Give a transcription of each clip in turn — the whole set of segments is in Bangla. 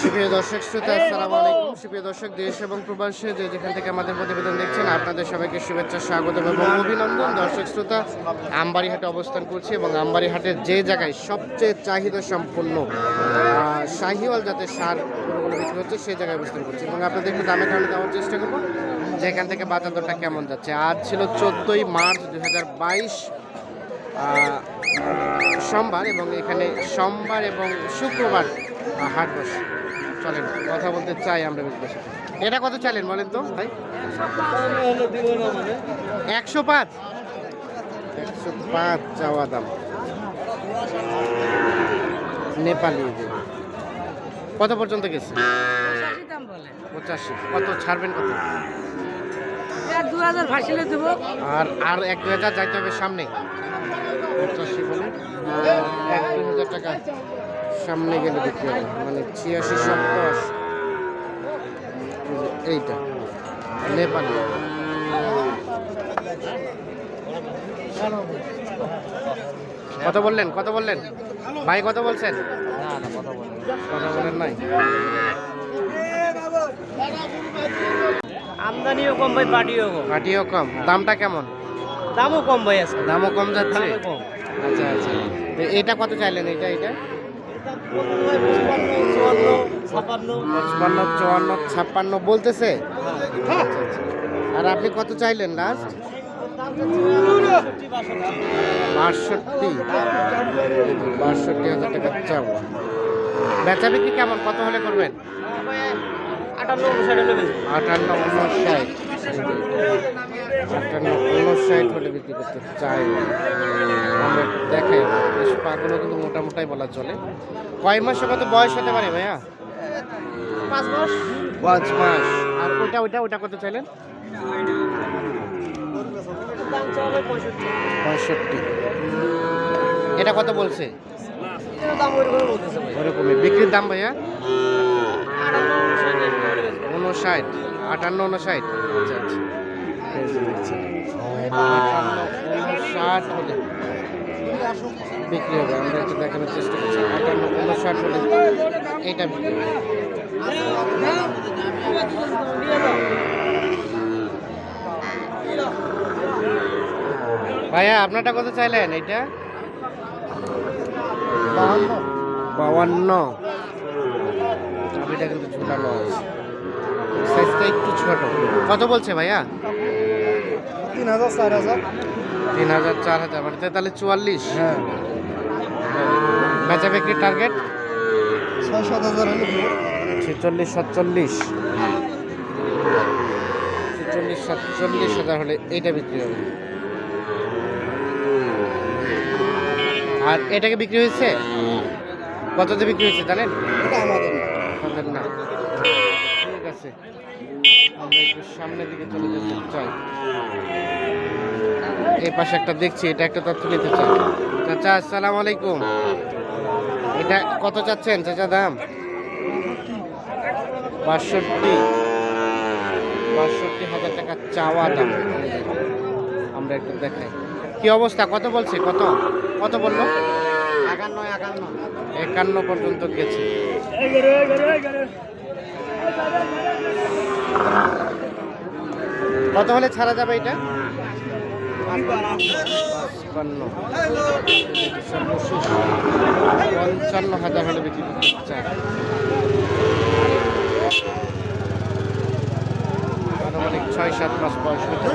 সুপ্রিয় দর্শক শ্রোতা আসসালামু আলাইকুম। সুপ্রিয় দর্শক দেশ এবং প্রবাসে যে যেখান থেকে আমাদের প্রতিবেদন দেখছেন আপনাদের সবাইকে শুভেচ্ছা স্বাগত এবং অভিনন্দন। দর্শক শ্রোতা আমবাড়ি হাটে অবস্থান করছি এবং আমবাড়ি হাটের যে জায়গায় সবচেয়ে চাহিদা সম্পন্ন শাহিওয়াল জাতের সার গরুগুলো বিক্রি হচ্ছে সেই জায়গায় অবস্থান করছি। এবং আপনাদের একটু দামে দামে দেওয়ার চেষ্টা করব। যে এখান থেকে বাজার দরটা কেমন যাচ্ছে? আজ ছিল চোদ্দোই মার্চ দুই হাজার বাইশ সোমবার এবং এখানে সোমবার এবং শুক্রবার হাট বসে। চলেন কথা বলতে চাই আমরা বেশি বেশি। এটা কত চাইলেন বলেন তো ভাই? একশো পাঁচ। একশো পাঁচ চাওয়া দাম। নেপালি কত পর্যন্ত গেছে? পঁচাশি পঁচাশি। কত ছাড়বেন কত? দু হাজার ভাসিলে দেবো। আর আর এক দু হাজার যাইতে হবে সামনে। পঁচাশি বলে। এক দু হাজার টাকা। সামনে গেলে দেখতে হবে মানে ছিয়াশি সপ্তাশ এইটা নেপালি। কত বললেন? কত বললেন? ভাই কত বলছেন? কথা বলেন নাই। আমদানিও কম ভাই পাটিও কম। পাটিও কম। দামটা কেমন? দামও কম ভাই আজকে। দামও কম যাচ্ছে? আচ্ছা আচ্ছা। তো এটা কত চাইলেন? এটা এটা পঁচপান্ন চুয়ান্ন ছাপ্পান্ন বলতেছে। আর আপনি কত চাইলেন লাস্ট বাষট্টি। বাষট্টি হাজার টাকা চাও বেচা বিক্রি কেমন? কত হলে করবেন? আটান্ন উনষাট আটান্ন উনষাট আটান্ন উনষাট হলে বিক্রি করতে চাই। আমরা দেখাই। বেশ পাগুলো কিন্তু মোটামোটাই বলা চলে। কয় মাসে কত বয়স হতে পারে ভাইয়া? পাঁচ মাস। পাঁচ মাস। আর ওইটা ওইটা ওইটা কত চাইলেন? পঁয়ষট্টি। এটা কত বলছে? ওরকমই বিক্রির দাম ভাইয়া। উনষাট। আটান্ন উনষাট। আচ্ছা আচ্ছা। উনষাট হলে বিক্রি হবে আমরা একটু দেখানোর চেষ্টা করছি আটান্ন উনষাট হলে এইটা বিক্রি হবে ভাইয়া, আপনারটা কত চাইলেন? এইটা? বাউান্ন। এটা কিন্তু ঝুলানো আছে। সাইজটা একটু ছোট। কত বলছে ভাইয়া? তিন হাজার চার হাজার তিন হাজার চার হাজার মানে তাহলে চুয়াল্লিশ? হ্যাঁ। বেচা বিক্রির টার্গেট ছয় সাত হাজার হলে ছেচল্লিশ সাতচল্লিশ? ছেচল্লিশ সাতচল্লিশ হাজার হলে এইটা বিক্রি হবে। আর এটাকে বিক্রি হয়েছে? কততে বিক্রি হয়েছে জানেন। আমাদের না। ঠিক আছে। আমরা একটু সামনের দিকে চলে যেতে চাই। এই পাশে একটা দেখছি, এটা একটা তথ্য নিতে চাই। চাচা, আসসালামু আলাইকুম। এটা কত চাচ্ছেন, চাচা দাম? বাষট্টি। বাষট্টি হাজার টাকা চাওয়া দাম। আমরা একটু দেখাই। কি অবস্থা? কত বলছে? কত? কত বলল? একান্ন একান্ন একান্ন পর্যন্ত গেছে। কত হলে ছাড়া যাবে এটা? পঞ্চান্ন হাজার হলে বিক্রি করতে চায় আনুমানিক ছয় সাত মাস বয়স হতে।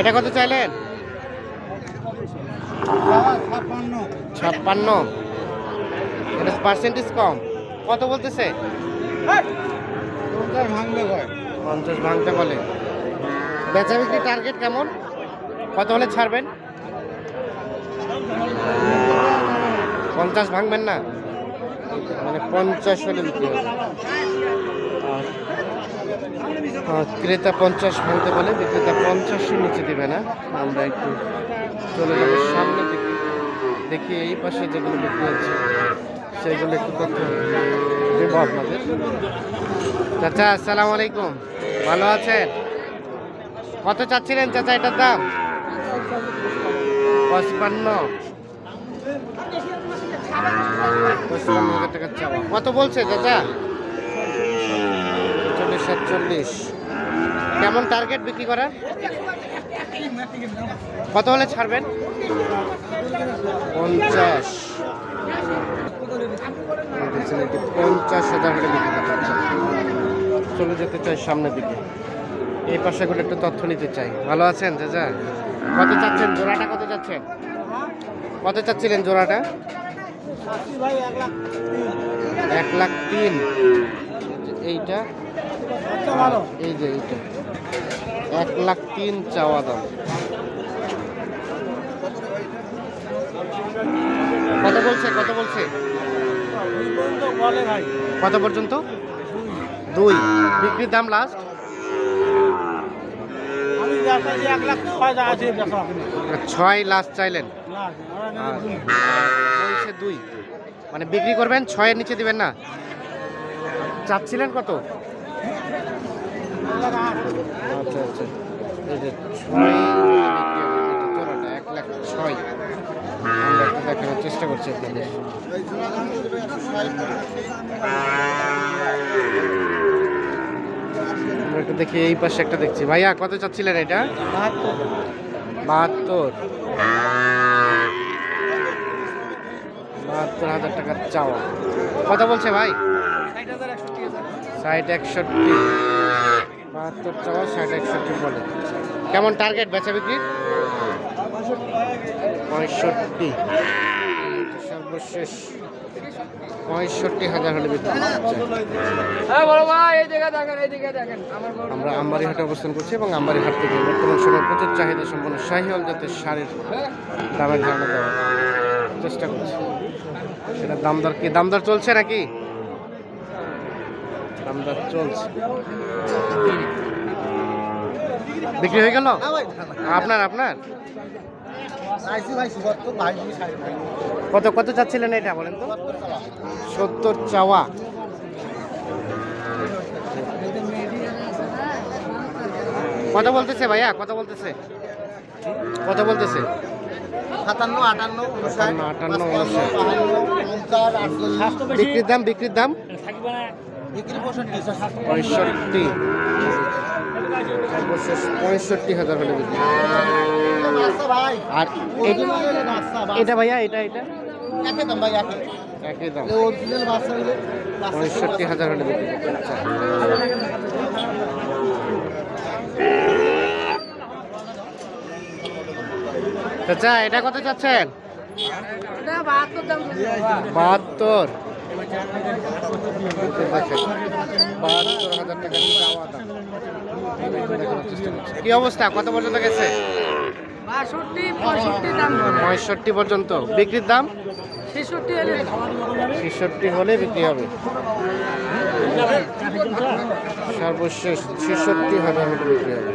এটা কত চাইলেন? ছাপ্পান্ন। ছাপ্পান্ন। এটা পার্সেন্টেজ কম। কত বলতেছে? পঞ্চাশ ভাঙলে হয়। পঞ্চাশ ভাঙতে বলে। বেচা বিক্রি টার্গেট কেমন? কত হলে ছাড়বেন? পঞ্চাশ ভাঙবেন না? মানে পঞ্চাশ হলে বিক্রি হবে। ক্রেতা পঞ্চাশ ভাঙতে বলে বিক্রেতা পঞ্চাশের নিচে দেবে না। আমরা একটু চলে যাব সামনে দিকে। দেখি এই পাশে যেগুলো বিক্রি হচ্ছে। সেইগুলো একটু তথ্য দেবো আপনাদের। চাচা, আসসালামু আলাইকুম। ভালো আছেন? কত চাচ্ছিলেন চাচা এটার দাম? পঁচপান্ন। পঁচপান্ন হাজার টাকার চাওয়া। কত বলছে চাচা? চল্লিশ, সাতচল্লিশ। কেমন টার্গেট বিক্রি করার? কত হলে ছাড়বেন? পঞ্চাশ। বলছেন এটি পঞ্চাশ হাজার হলে বিক্রি করতে চান। চলে যেতে চাই সামনের দিকে। এই পাশাগুলো একটু তথ্য নিতে চাই। ভালো আছেন, চাচা? কত চাচ্ছেন? জোড়াটা কত চাচ্ছেন? কত চাচ্ছিলেন জোড়াটা? এক লাখ তিন। এইটা? এই যে এইটা। এক লাখ তিন চাওয়া দাম। কত বলছে? কত বলছে? কত পর্যন্ত? দুই। বিক্রির দাম লাস্ট ছয় লাস্ট চাইলেন। দুই। মানে বিক্রি করবেন, ছয়ের নিচে দিবেন না। চাচ্ছিলেন কত? আচ্ছা আচ্ছা। ছয় চলোটা এক লাখ ছয় আমরা একটু আপনাদের। আমরা দেখি, এই পাশে একটা দেখছি। ভাইয়া, কত চাচ্ছিলেন এটা? বাহাত্তর। বাহাত্তর হাজার টাকার চাওয়া। কত বলছে ভাই? ষাট একষট্টি। বাহাত্তর চাওয়া, ষাট একষট্টি বলে। কেমন টার্গেট বেচা বিক্রি? পঁয়ষট্টি। সর্বশেষ পঁয়ষট্টি হাজার হলে বিক্রি হ্যাঁ বড় ভাই এই দিকে দেখেন এই দিকে দেখেন। আমার বড় আমরা আমবাড়ি হাটে অবস্থান করছি এবং আমবাড়ি হাট থেকে বর্তমান সময়ে প্রচুর চাহিদা সম্পন্ন শাহিওয়াল জাতের শাড়ির দামের ধারণা দেওয়ার চেষ্টা করছি। সেটা দাম দর কি? দাম দর চলছে নাকি? দাম দর চলছে। বিক্রি হয়ে গেল? আপনার আপনার? কত কত চাচ্ছিলেন এটা বলেন তো? সত্তর চাওয়া। কত বলতেছে ভাইয়া? কত বলতেছে? কত বলতেছে? সাতান্ন আটান্ন আটান্ন, বিক্রির দাম বিক্রির দাম? পঁয়ষট্টি। পঁয়ষট্টি হাজার হলে বিক্রি আচ্ছা আর এটা ভাইয়া এটা এটা? ভাই পঁয়ষট্টি হাজার হলে বিক্রি। চাচা এটা কত চাচ্ছেন? বাহাত্তর। বাহাত্তর হাজার টাকা চাওয়া দাম দেখানোর চেষ্টা করছি। কি অবস্থা? কত পর্যন্ত গেছে? পঁয়ষট্টি পর্যন্ত। বিক্রির দাম? ছেষট্টি হলে বিক্রি হবে। সর্বশেষ ছেষট্টি হাজার হলে বিক্রি হবে।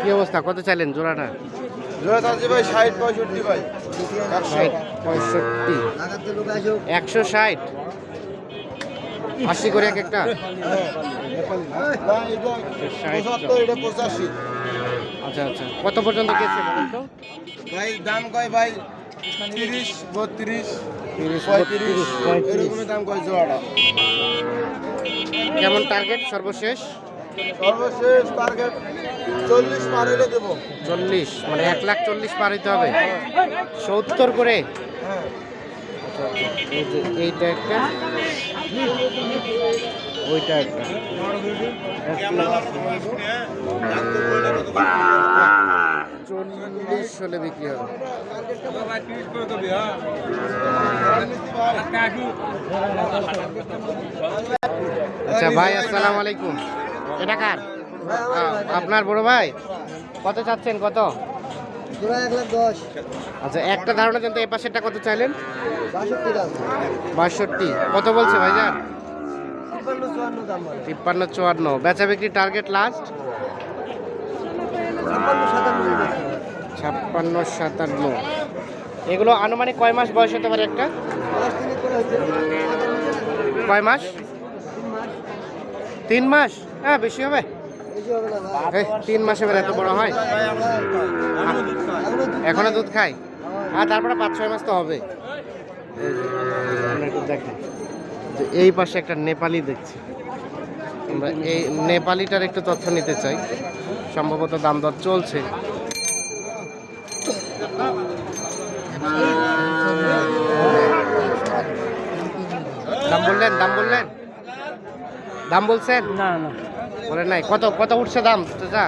কি অবস্থা? কত চাইলেন জোড়াটা? জোড়া আছে ভাই ষাট পঁয়ষট্টি ভাই ষাট পঁয়ষট্টি একশো ষাট। আশি করে এক একটা? আচ্ছা আচ্ছা। কত পর্যন্ত গেছে তো? ভাই, দাম কয় ভাই? তিরিশ বত্রিশ তিরিশ পঁয়ত্রিশ। এরকমই দাম কয় জোড়াটা কেমন টার্গেট সর্বশেষ? সর্বশেষ টার্গেট চল্লিশ পার হলে দেবো। চল্লিশ মানে এক লাখ চল্লিশ পার হইতে হবে। সত্তর করে? এইটা একটা? ওইটা একটা। এক লাখ চল্লিশ হলে বিক্রি হবে। আচ্ছা ভাই, আসসালামু আলাইকুম। এটা কার? আপনার বড় ভাই? কত চাচ্ছেন, কত? আচ্ছা একটা ধারণা কিন্তু এই পাশেরটা কত চাইলেন? বাষট্টি। কত বলছে ভাইজান? তিপ্পান্ন চুয়ান্ন। বেচা বিক্রি টার্গেট লাস্ট? ছাপ্পান্ন সাতান্ন। এগুলো আনুমানিক কয় মাস বয়স হতে পারে একটা? কয় মাস? তিন মাস? হ্যাঁ বেশি হবে। তিন মাসে এত বড় হয়। এখনও দুধ খাই আর তারপরে পাঁচ, ছয় মাস তো হবে। দেখেন। এই পাশে একটা নেপালি দেখছি। আমরা এই নেপালিটার একটু তথ্য নিতে চাই। সম্ভবত দাম দর চলছে। দাম বললেন দাম বললেন? দাম বলছেন? না না। বলেন নাই কত কত উঠছে দাম? চাচা?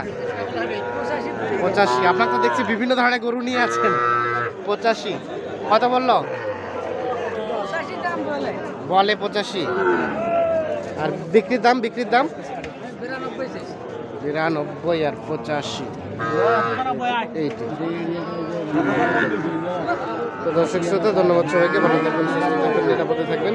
পঁচাশি। আপনার তো দেখছি বিভিন্ন ধরনের গরু নিয়ে আছেন। পঁচাশি। কত বলল? বলে পঁচাশি। আর বিক্রির দাম বিক্রির দাম? বিরানব্বই আর পঁচাশি। তো দর্শক শ্রোতা ধন্যবাদ সবাইকে। ভালো থাকবেন সুস্থ থাকবেন নিরাপদে থাকবেন।